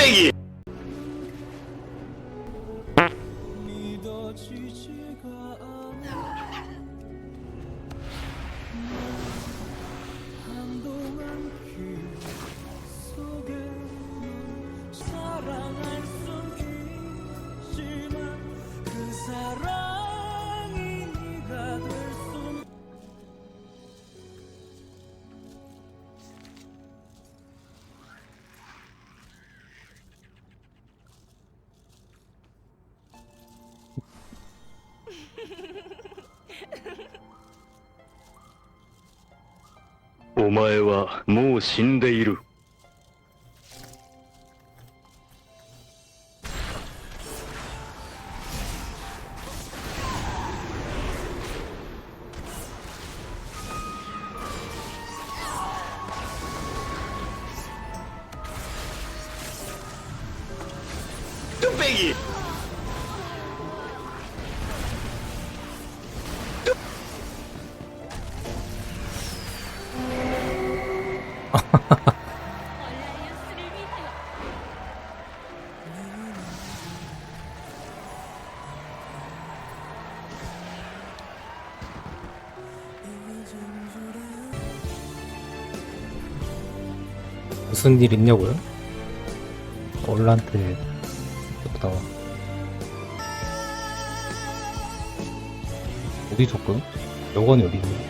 뚝 お前はもう死んでいる」뚝 무슨 일 있냐고요? 얼란테 나와 어디 접근? 여관이 어디 있니?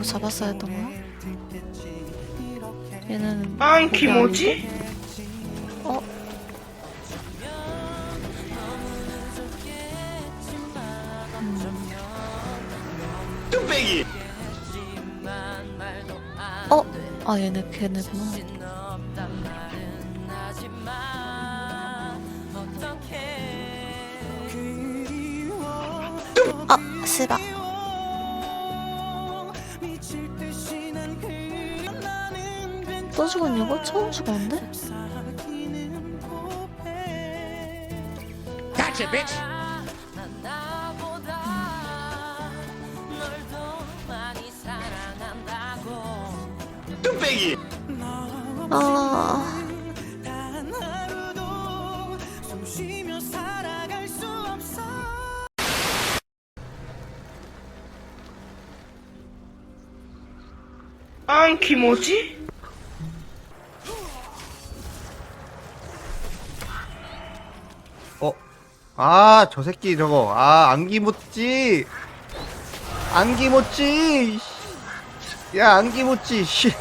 아 이거 잡았어야 했던 거야? 얘는 거기 뭐지? 어? 뚝배기 어? 아 얘네 걔네구나 아 씨발 또 죽었냐고? 처음 죽었는데? Gotcha, bitch. 뚝배기 아 안키 뭐지? 어? 아, 저 새끼 저거. 아, 안기 못지. 안기 못지. 야, 안기 못지. 씨.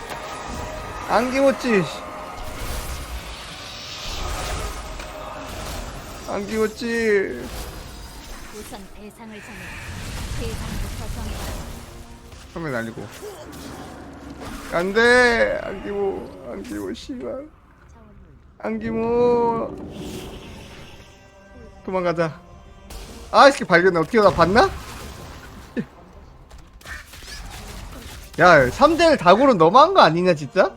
안기 못지. 안기 못지. 우선 대상을 정해 대상부터 정해 화면 날리고. 안 돼. 안기모. 안기모, 씨발. 안기모. 도망가자. 아, 이 새끼 발견해. 어떻게 나 봤나? 야, 3대1 다구는 너무한 거 아니냐, 진짜?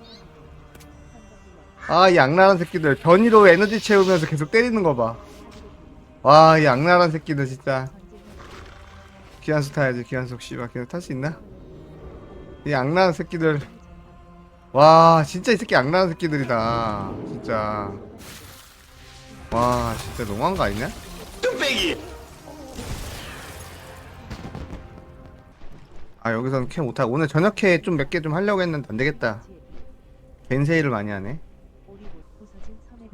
아, 이 악랄한 새끼들. 변이로 에너지 채우면서 계속 때리는 거 봐. 와, 이 악랄한 새끼들, 진짜. 기한수 타야지, 기한석 씨발. 걔네 탈수 있나? 이 악랄한 새끼들. 와, 진짜 이 새끼 악랄한 새끼들이다. 진짜. 와, 진짜 너무한 거 아니냐? 뚝배기 아, 여기서는 캐 못하고. 오늘 저녁에 좀 몇 개 좀 하려고 했는데 안 되겠다. 벤세이를 많이 하네.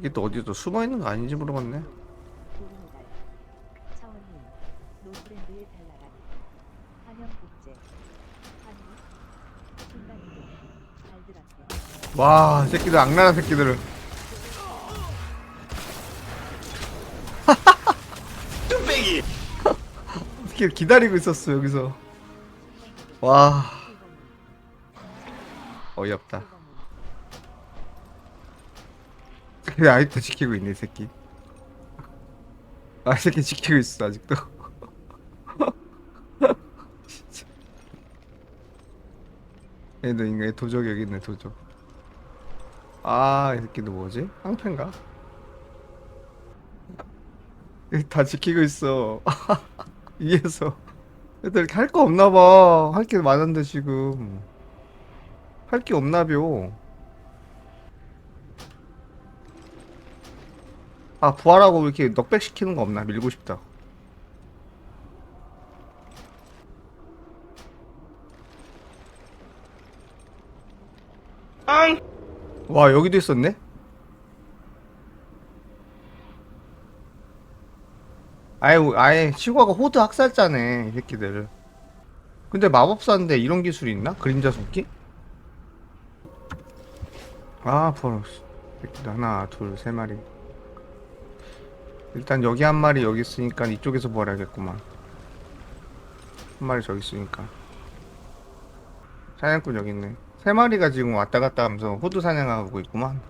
이게 또 어디 또 숨어 있는 거 아닌지 모르겠네. 와, 이 새끼들 악랄한 새끼들. 뚝 이렇게 기다리고 있었어 여기서? 와. 어이없다. 근데 아직도 지키고 있네 이 새끼. 아이 새끼 지키고 있어 아직도. 진짜. 얘도 인간의 도적 여기 있네 도적. 아이 새끼도 뭐지? 깡패인가? 다 지키고 있어 위에서. 애들 이렇게 할거 없나 봐. 할 게 많은데 지금. 할 게 없나벼. 아 부활하고 이렇게 넉백 시키는 거 없나? 밀고 싶다. 깡와 여기도 있었네 아예 아예 치과가 호드 학살자네 이 새끼들. 근데 마법사인데 이런 기술이 있나? 그림자 속기? 아 버렸어 새끼들 하나 둘 세 마리. 일단 여기 한 마리 여기 있으니까 이쪽에서 버려야겠구만. 한 마리 저기 있으니까. 사냥꾼 여기 있네. 세 마리가 지금 왔다 갔다 하면서 호두 사냥하고 있구만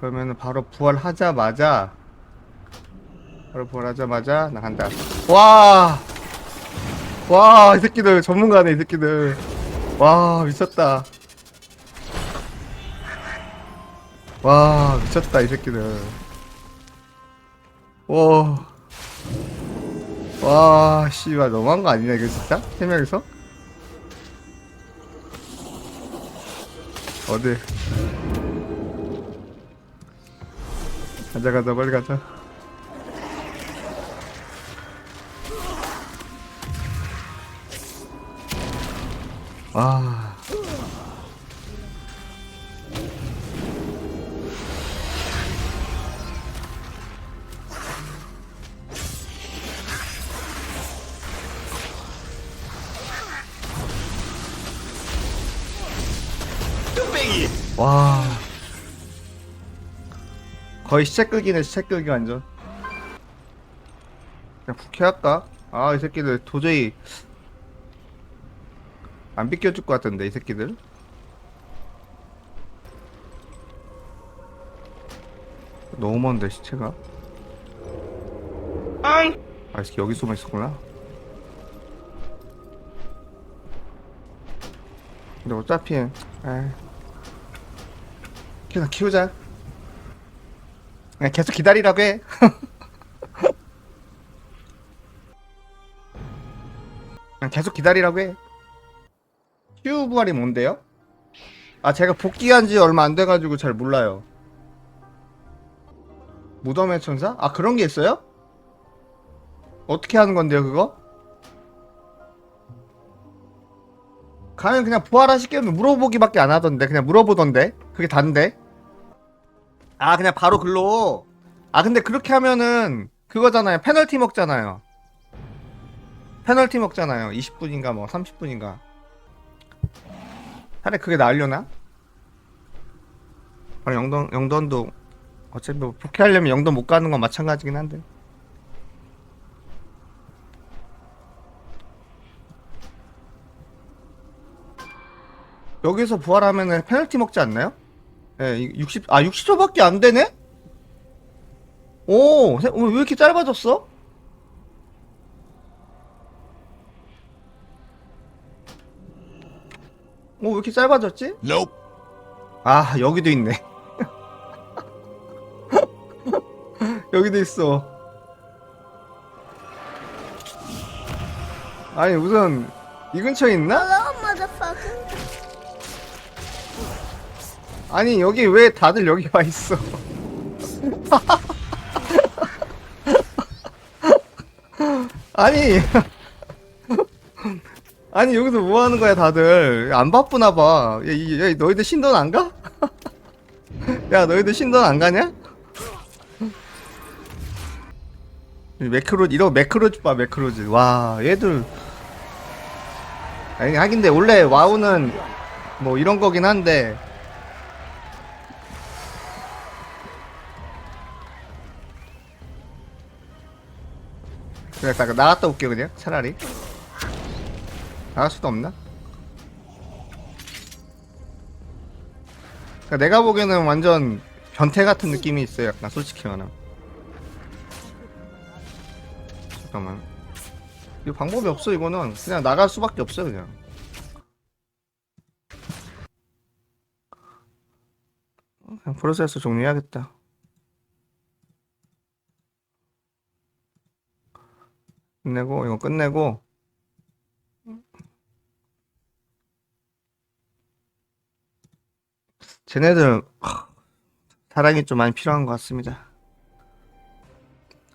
그러면은 바로 부활하자마자 바로 부활하자마자 나간다 와! 와, 이 새끼들 전문가네, 이 새끼들. 와, 미쳤다. 와, 미쳤다, 이 새끼들. 와. 와, 씨발, 너무한 거 아니냐, 이거 진짜? 세 명이서? 어디? 가자, 가자, 빨리 가자. 아. 와. 거의 시체 끌기네, 시체 끌기 완전. 그냥 부캐 할까? 아, 이 새끼들 도저히 안 비껴줄 것 같은데, 이 새끼들. 너무 먼데, 시체가. 깡 아, 이 새끼 여기 숨어 있었구나. 근데 어차피, 에이. 그냥 키우자. 그냥 계속 기다리라고 해. 그냥 계속 기다리라고 해. 치유 부활이 뭔데요? 아, 제가 복귀한 지 얼마 안 돼가지고 잘 몰라요. 무덤의 천사? 아, 그런 게 있어요? 어떻게 하는 건데요, 그거? 가면 그냥 부활하시겠면 물어보기밖에 안 하던데 그냥 물어보던데 그게 단데 아 그냥 바로 글로. 아 근데 그렇게 하면은 그거잖아요. 페널티 먹잖아요. 페널티 먹잖아요. 20분인가 뭐 30분인가. 차라리 그게 나으려나? 아, 영돈 영돈도 어차피 뭐 복귀하려면 영돈 못 가는 건 마찬가지긴 한데. 여기서 부활하면은 페널티 먹지 않나요? 예, 이 60, 아, 60초밖에 안 되네? 오, 세- 어, 왜 이렇게 짧아졌어? 오, 왜 이렇게 짧아졌지? 아, 여기도 있네. 여기도 있어. 아니, 우선, 이 근처에 있나? 아니 여기 왜 다들 여기 와 있어? 아니 아니 여기서 뭐 하는 거야 다들 안 바쁘나 봐. 야, 이- 야, 너희들 신돈 안 가? 야 너희들 신돈 안 가냐? 이 매크로 이런 매크로즈 봐 매크로즈 와 얘들 아니 하긴 근데 원래 와우는 뭐 이런 거긴 한데 그냥 나 나갔다 올게 그냥. 차라리. 나갈 수도 없나? 그러니까 내가 보기에는 완전 변태 같은 느낌이 있어요 약간 솔직히 말하면. 잠깐만. 이거 방법이 없어 이거는. 그냥 나갈 수밖에 없어 그냥. 그냥 프로세스 종료해야겠다 끝내고 이거 끝내고 쟤네들 하, 사랑이 좀 많이 필요한 것 같습니다.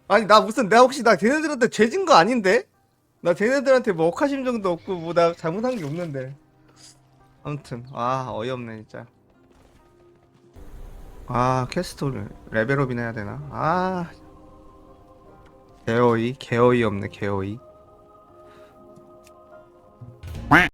아니 나 무슨 내가 혹시 나 쟤네들한테 죄진 거 아닌데? 나 쟤네들한테 뭐 억하심 정도 없고 뭐 나 잘못한 게 없는데. 아무튼 아 어이없네 진짜. 아 캐스트 레벨업이나 해야 되나? 아 개어이 개어이 없네 개어이.